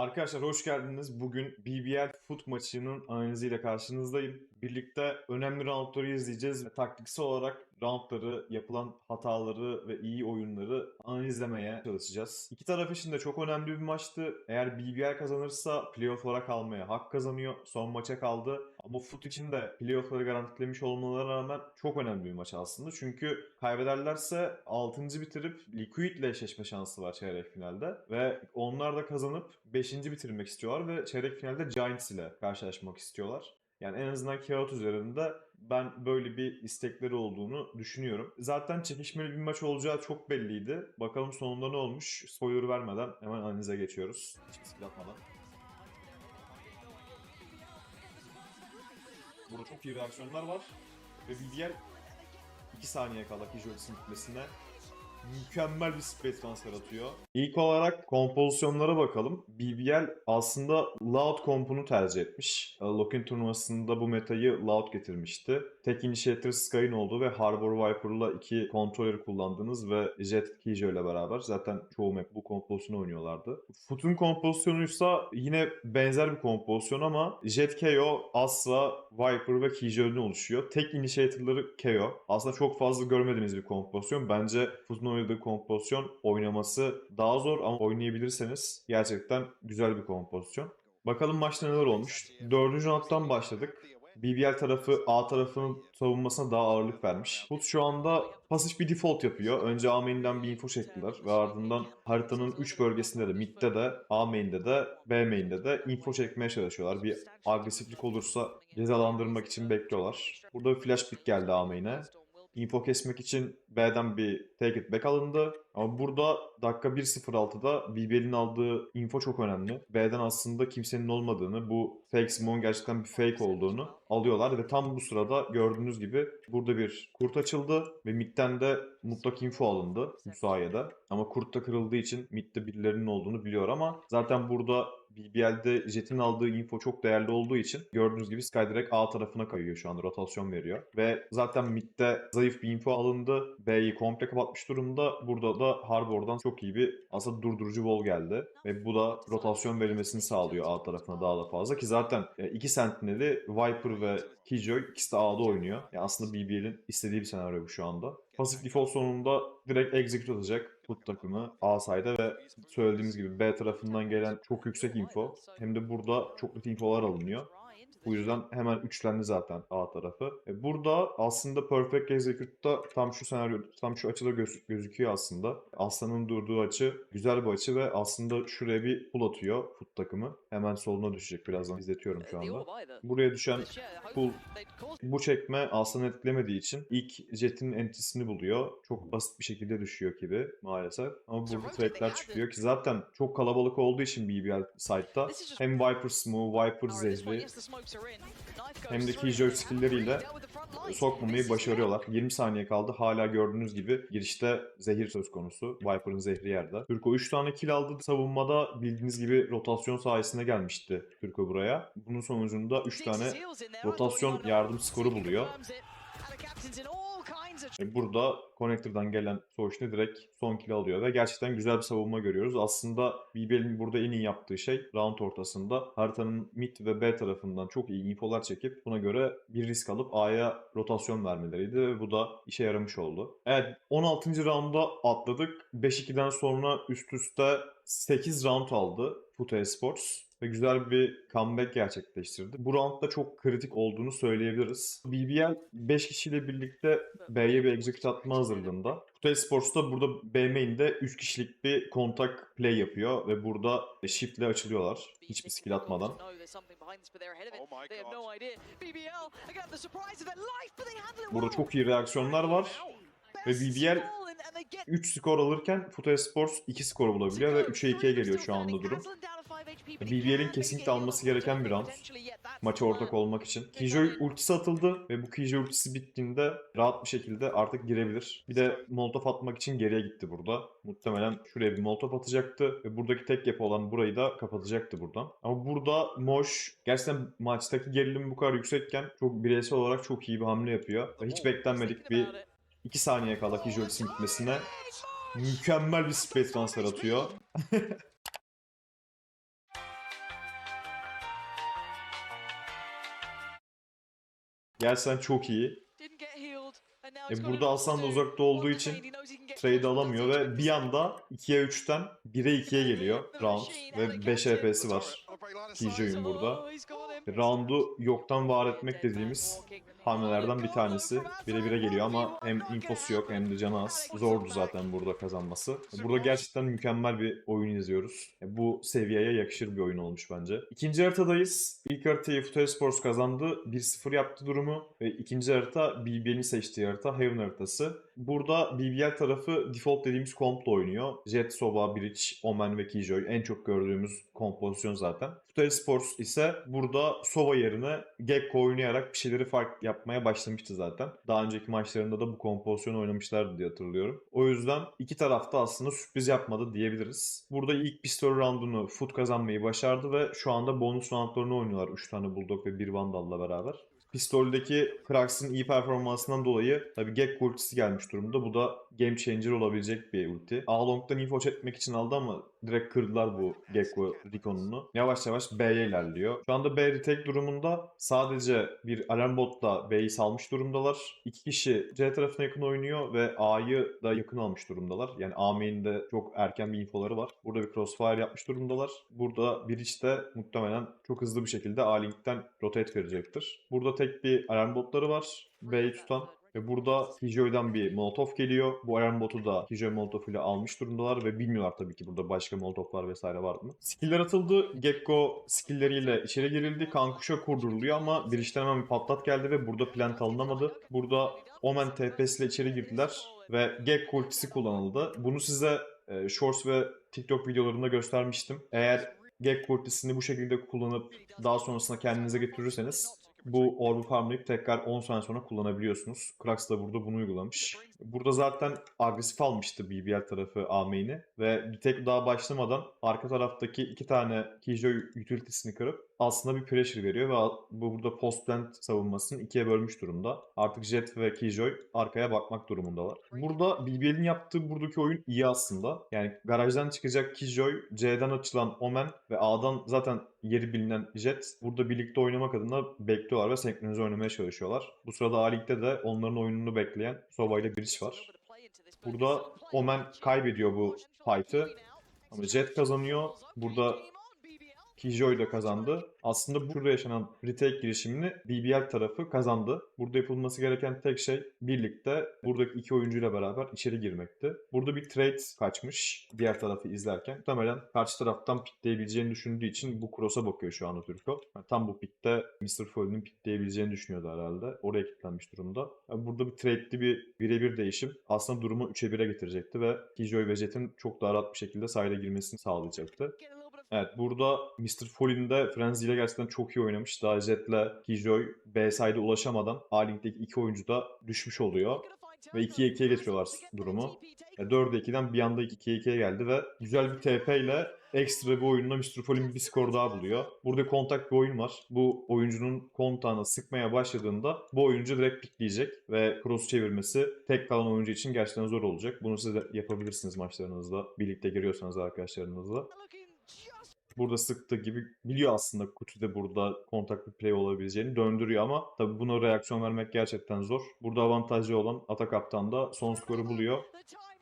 Arkadaşlar hoş geldiniz. Bugün BBL Foot maçının analiziyle karşınızdayım. Birlikte önemli roundları izleyeceğiz ve taktiksel olarak roundları, yapılan hataları ve iyi oyunları analizlemeye çalışacağız. İki taraf için de çok önemli bir maçtı. Eğer BBL kazanırsa playoff'lara kalmaya hak kazanıyor. Son maça kaldı. Ama Foot için de playoff'ları garantilemiş olmalarına rağmen çok önemli bir maç aslında. Çünkü kaybederlerse 6. bitirip Liquid ile eşleşme şansı var çeyrek finalde. Ve onlar da kazanıp 5. bitirmek istiyorlar ve çeyrek finalde Giants ile karşılaşmak istiyorlar. Yani en azından kağıt üzerinde ben böyle bir istekleri olduğunu düşünüyorum. Zaten çekişmeli bir maç olacağı çok belliydi. Bakalım sonunda ne olmuş? Spoiler vermeden hemen analize geçiyoruz. Hiç skill atmadan. Burada çok iyi reaksiyonlar var. Ve bir diğer 2 saniye kala Kijolis'in gitmesine mükemmel bir spray transfer atıyor. İlk olarak kompozisyonlara bakalım. BBL aslında Loud kompunu tercih etmiş. Lock-in turnuvasında bu metayı Loud getirmişti. Tek initiator Sky'ın olduğu ve Harbor Viper'la iki kontrolleri kullandığınız ve Jet Kijo ile beraber zaten çoğu map bu kompozisyonu oynuyorlardı. Foot'un kompozisyonuysa yine benzer bir kompozisyon ama Jet KO, Astra, Viper ve Kijo'nun oluşuyor. Tek initiator'ları KO. Aslında çok fazla görmediğimiz bir kompozisyon. Bence Foot'un oynadığı kompozisyon oynaması daha zor ama oynayabilirseniz gerçekten güzel bir kompozisyon. Bakalım maçta neler olmuş. Dördüncü rounddan başladık. BBL tarafı A tarafının savunmasına daha ağırlık vermiş. Foot şu anda pasif bir default yapıyor. Önce A main'den bir info çektiler ve ardından haritanın 3 bölgesinde de midde de A main'de de B main'de de info çekmeye çalışıyorlar. Bir agresiflik olursa cezalandırmak için bekliyorlar. Burada bir flash pick geldi A main'e. Info kesmek için B'den bir take it back alındı. Ama burada dakika 1.06'da BBL'in aldığı info çok önemli. B'den aslında kimsenin olmadığını, bu fake Simon gerçekten bir fake olduğunu alıyorlar ve tam bu sırada gördüğünüz gibi burada bir kurt açıldı ve midden de mutlak info alındı bu sayede. Ama kurt da kırıldığı için midde birilerinin olduğunu biliyor ama zaten burada BBL'de Jet'in aldığı info çok değerli olduğu için gördüğünüz gibi Sky direkt A tarafına kayıyor şu anda rotasyon veriyor. Ve zaten midde zayıf bir info alındı. B'yi komple kapatmış durumda. Burada da Harbor'dan çok iyi bir aslında durdurucu wall geldi. Ve bu da rotasyon verilmesini sağlıyor A tarafına daha da fazla. Ki zaten e, iki sentineli Viper ve Killjoy ikisi de A'da oynuyor. Yani aslında BBL'in istediği bir senaryo bu şu anda. Pasif default sonunda direkt execute atacak Foot takımı A side'e ve söylediğimiz gibi B tarafından gelen çok yüksek info. Hem de burada çok net infolar alınıyor. Bu yüzden hemen üçlendi zaten A tarafı. E, Burada aslında Perfect Execute'da tam şu senaryo, tam şu açıda göz- gözüküyor aslında. Aslan'ın durduğu açı güzel bir açı ve aslında şuraya bir pull atıyor Foot takımı. Hemen soluna düşecek birazdan izletiyorum şu anda. Buraya düşen pull bu çekme Aslan'ı etkilemediği için ilk Jet'in entrisini buluyor. Çok basit bir şekilde düşüyor gibi maalesef. Ama burada trade'ler çıkıyor ki zaten çok kalabalık olduğu için BBL site'da hem Viper Smooth, Viper Zezri hem de Keyjoy skill'leriyle sokmamayı başarıyorlar. 20 saniye kaldı. Hala gördüğünüz gibi girişte zehir söz konusu. Viper'ın zehri yerde. Türko 3 tane kill aldı. Savunmada bildiğiniz gibi rotasyon sayesinde gelmişti Türko buraya. Bunun sonucunda 3 tane rotasyon yardım skoru buluyor. E, Burada Connector'dan gelen Soğuş'unu direkt son kill alıyor ve gerçekten güzel bir savunma görüyoruz. Aslında BBL'in burada en iyi yaptığı şey round ortasında haritanın mid ve B tarafından çok iyi infolar çekip buna göre bir risk alıp A'ya rotasyon vermeleriydi ve bu da işe yaramış oldu. Evet 16. rounda atladık. 5-2'den sonra üst üste 8 round aldı Foot Esports ve güzel bir comeback gerçekleştirdi. Bu roundda çok kritik olduğunu söyleyebiliriz. BBL 5 kişiyle birlikte B'ye bir execute atma hazırlığında. Kutay Sports da burada B main'de 3 kişilik bir kontak play yapıyor ve burada shift ile açılıyorlar. Hiçbir skill atmadan. Burada çok iyi reaksiyonlar var. Ve BBL 3 skor alırken Futa Sports 2 skor bulabiliyor ve 3'e 2'ye geliyor şu anda durum. BBL'in kesinlikle alması gereken bir round. Maça ortak olmak için. Kijoy ultisi atıldı ve bu Kijoy ultisi bittiğinde rahat bir şekilde artık girebilir. Bir de molotof atmak için geriye gitti burada. Muhtemelen şuraya bir molotof atacaktı ve buradaki tek yapı olan burayı da kapatacaktı buradan. Ama burada Moş gerçekten maçtaki gerilim bu kadar yüksekken çok bireysel olarak çok iyi bir hamle yapıyor. Hiç beklenmedik bir 2 saniye kala Kijoy'un gitmesine mükemmel bir spray transfer atıyor. Gerçekten çok iyi. E burada Hasan da uzakta olduğu için trade alamıyor ve bir anda 2'ye 3'ten 1'e 2'ye geliyor round ve 5 HP'si var. Killjoy'un burada. Round'u yoktan var etmek dediğimiz hamlelerden bir tanesi. Bire bire geliyor ama hem infosu yok hem de canı az. Zordu zaten burada kazanması. Burada gerçekten mükemmel bir oyun izliyoruz. E, Bu seviyeye yakışır bir oyun olmuş bence. İkinci haritadayız. İlk haritayı Future Sports kazandı. 1-0 yaptı durumu. Ve ikinci harita BBL'in seçtiği harita Heaven haritası. Burada BBL tarafı default dediğimiz kompla oynuyor. Jet, Sova, Bridge, Omen ve Killjoy en çok gördüğümüz kompozisyon zaten. Future Sports ise burada Sova yerine Gekko oynayarak bir şeyleri fark yapmaya başlamıştı zaten. Daha önceki maçlarında da bu kompozisyonu oynamışlardı diye hatırlıyorum. O yüzden iki tarafta aslında sürpriz yapmadı diyebiliriz. Burada ilk pistol roundunu Foot kazanmayı başardı ve şu anda bonus roundlarını oynuyorlar. 3 tane Bulldog ve 1 Vandal'la beraber. Pistoldeki Krax'ın iyi performansından dolayı tabii Gekko ultisi gelmiş durumda. Bu da game changer olabilecek bir ulti. A-Long'dan info çekmek için aldı ama direkt kırdılar bu Gekko Recon'unu. Yavaş yavaş B'ye ilerliyor. Şu anda B retake durumunda sadece bir alarm botla B'yi salmış durumdalar. İki kişi C tarafına yakın oynuyor ve A'yı da yakın almış durumdalar. Yani A main'de çok erken bir infoları var. Burada bir crossfire yapmış durumdalar. Burada de muhtemelen çok hızlı bir şekilde A-Link'ten rotate verecektir. Burada tek bir alarm botları var. B'yi tutan. Ve burada Kijoy'dan bir Molotov geliyor. Bu alarm botu da Kijoy Molotov ile almış durumdalar ve bilmiyorlar tabii ki burada başka Molotovlar vesaire var mı. Skill'ler atıldı. Gekko skill'leriyle içeri girildi. Kankuş'a kurduruluyor ama bir işten hemen bir patlat geldi ve burada plant alınamadı. Burada Omen TPS ile içeri girdiler ve Gekko ultisi kullanıldı. Bunu size e, Shorts ve TikTok videolarında göstermiştim. Eğer Gekko ultisini bu şekilde kullanıp daha sonrasında kendinize getirirseniz bu orbu farmlayıp tekrar 10 saniye sonra kullanabiliyorsunuz. Krax da burada bunu uygulamış. Burada zaten agresif almıştı BBL tarafı A ve bir tek daha başlamadan arka taraftaki iki tane Killjoy utility'sini kırıp aslında bir pressure veriyor ve bu burada post plant savunmasını ikiye bölmüş durumda. Artık Jet ve Killjoy arkaya bakmak durumundalar. Burada BBL'in yaptığı buradaki oyun iyi aslında. Yani garajdan çıkacak Killjoy, C'den açılan Omen ve A'dan zaten yeri bilinen Jet burada birlikte oynamak adına bekliyorlar ve senkronize oynamaya çalışıyorlar. Bu sırada A Lig'de de onların oyununu bekleyen Sova ile Bridge var. Burada Omen kaybediyor bu fight'ı. Ama Jet kazanıyor. Burada Killjoy da kazandı. Aslında burada yaşanan retake girişimini BBL tarafı kazandı. Burada yapılması gereken tek şey birlikte buradaki iki oyuncuyla beraber içeri girmekti. Burada bir trade kaçmış diğer tarafı izlerken. Muhtemelen karşı taraftan pikleyebileceğini düşündüğü için bu cross'a bakıyor şu anda Türko. Yani tam bu pikte Mr. Foley'nin pikleyebileceğini düşünüyordu herhalde. Oraya kilitlenmiş durumda. Yani burada bir trade'li bir birebir değişim aslında durumu 3'e 1'e getirecekti ve Killjoy ve Jet'in çok daha rahat bir şekilde sahile girmesini sağlayacaktı. Evet burada Mr. Foley'nin de Frenzy ile gerçekten çok iyi oynamış. Daha Jet'le Killjoy B side'e ulaşamadan A-Link'teki iki oyuncu da düşmüş oluyor. Ve 2'ye 2'ye getiriyorlar durumu. E, 4'e 2'den bir anda 2'ye 2'ye geldi ve güzel bir TP ile ekstra bir oyunla Mr. Foley bir skor daha buluyor. Burada kontak bir oyun var. Bu oyuncunun kontağına sıkmaya başladığında bu oyuncu direkt pikleyecek ve cross çevirmesi tek kalan oyuncu için gerçekten zor olacak. Bunu siz de yapabilirsiniz maçlarınızda. Birlikte giriyorsanız arkadaşlarınızla. Burada sıktığı gibi biliyor aslında Kuti burada kontak bir play olabileceğini döndürüyor ama tabi buna reaksiyon vermek gerçekten zor. Burada avantajlı olan Ata Kaptan da son skoru buluyor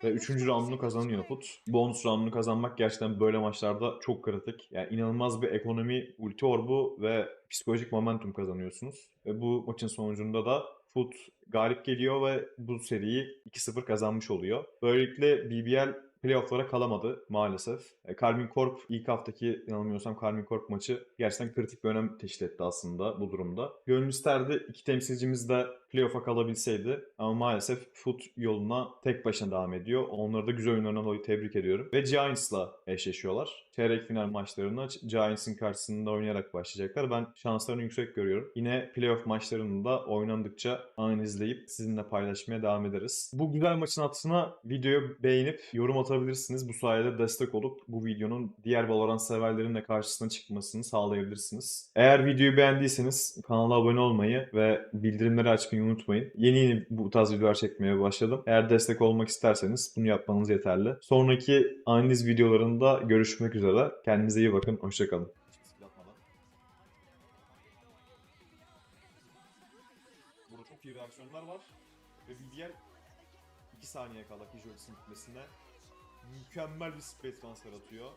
ve 3. roundunu kazanıyor Put. Bonus roundunu kazanmak gerçekten böyle maçlarda çok kritik. Yani inanılmaz bir ekonomi, ulti orbu ve psikolojik momentum kazanıyorsunuz. Ve bu maçın sonucunda da Foot galip geliyor ve bu seriyi 2-0 kazanmış oluyor. Böylelikle BBL playofflara kalamadı maalesef. E, Carmine Corp ilk haftaki yanılmıyorsam Carmine Corp maçı gerçekten kritik bir önem teşkil etti aslında bu durumda. Gönül isterdi iki temsilcimiz de playoff'a kalabilseydi ama maalesef Foot yoluna tek başına devam ediyor. Onları da güzel oyunlarından dolayı tebrik ediyorum. Ve Giants'la eşleşiyorlar. Çeyrek final maçlarına Giants'in karşısında oynayarak başlayacaklar. Ben şanslarını yüksek görüyorum. Yine playoff maçlarını da oynandıkça analizleyip sizinle paylaşmaya devam ederiz. Bu güzel maçın hatırına videoyu beğenip yorum atabilirsiniz. Bu sayede destek olup bu videonun diğer Valorant severlerin de karşısına çıkmasını sağlayabilirsiniz. Eğer videoyu beğendiyseniz kanala abone olmayı ve bildirimleri açmayı unutmayın. Yeni yeni bu tarz videolar çekmeye başladım. Eğer destek olmak isterseniz bunu yapmanız yeterli. Sonraki analiz videolarında görüşmek üzere. Kendinize iyi bakın. Hoşçakalın. çok iyi reaksiyonlar var. Ve BBL 2 saniye kala Kijolis'in gitmesine mükemmel bir spray transfer atıyor.